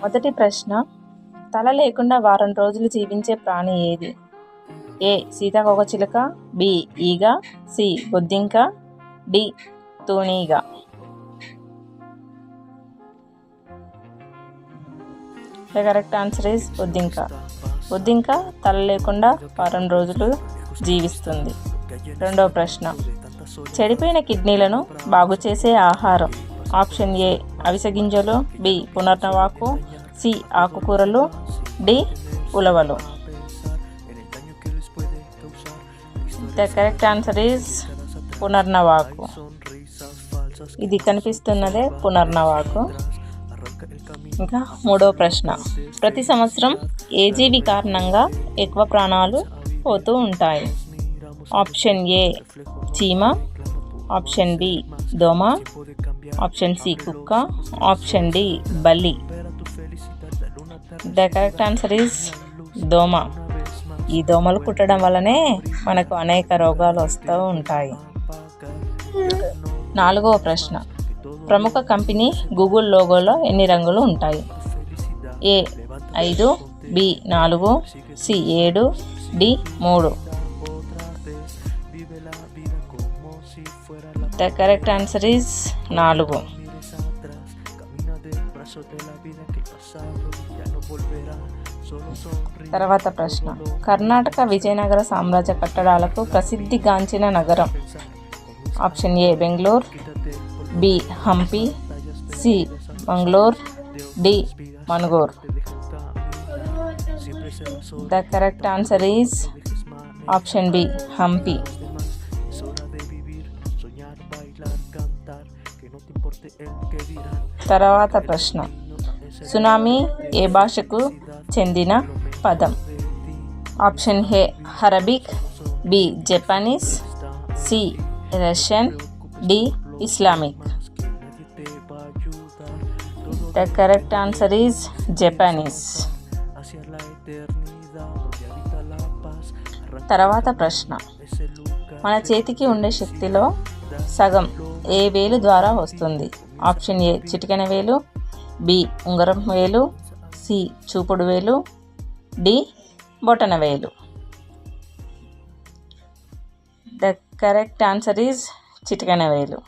మొదటి ప్రశ్న తల లేకుండా వారం రోజులు జీవించే ప్రాణి ఏది? ఏ సీతాకోకచిలుక బి ఈగ సి బొద్దింక డి తూనీగ. ద కరెక్ట్ ఆన్సర్ ఈస్ బొద్దింక. బొద్దింక తల లేకుండా వారం రోజులు జీవిస్తుంది. రెండవ ప్రశ్న. చెడిపోయిన కిడ్నీలను బాగు చేసే ఆహారం. ఆప్షన్ ఏ అవిసె గింజలు బి. పునర్నవాకు సి. ఆకుకూరలు డి. ఉలవలు. ద కరెక్ట్ ఆన్సర్ ఈజ్ పునర్నవాకు. ఇది కనిపిస్తున్నదే పునర్నవాకు. ఇంకా మూడో ప్రశ్న. ప్రతి సంవత్సరం ఏ జీవి కారణంగా ఎక్కువ ప్రాణాలు పోతూ ఉంటాయి? ఆప్షన్ ఏ చీమ ఆప్షన్ బి దోమ ఆప్షన్ సి కుక్క ఆప్షన్ డి బల్లి. ద కరెక్ట్ ఆన్సర్ ఈజ్ దోమ. ఈ దోమలు కుట్టడం వల్లనే మనకు అనేక రోగాలు వస్తూ ఉంటాయి. నాలుగవ ప్రశ్న. ప్రముఖ కంపెనీ గూగుల్ లోగోలో ఎన్ని రంగులు ఉంటాయి? ఏ ఐదు బి నాలుగు సి ఏడు డి మూడు. ద కరెక్ట్ ఆన్సర్ ఈజ్ నాలుగు. తర్వాత ప్రశ్న. కర్ణాటక విజయనగర సామ్రాజ్య కట్టడాలకు ప్రసిద్ధిగాంచిన నగరం. Option A Bengaluru. B Hampi. C Mangalore. D Manugor the correct answer is option B Hampi. తర్వాత ప్రశ్న. సునామీ ఏ భాషకు చెందిన పదం? Option A Arabic B Japanese C Russian D Islamic. The correct answer is Japanese. తర్వాత ప్రశ్న. మన చేతికి ఉండే శక్తిలో సగం. ఏ వేలు ద్వారా వస్తుంది? ఆప్షన్ ఏ చిటికెన వేలు బి ఉంగరం వేలు సి చూపుడు వేలు డి బొటన వేలు. ద కరెక్ట్ ఆన్సర్ ఈజ్ చిటికెన వేలు.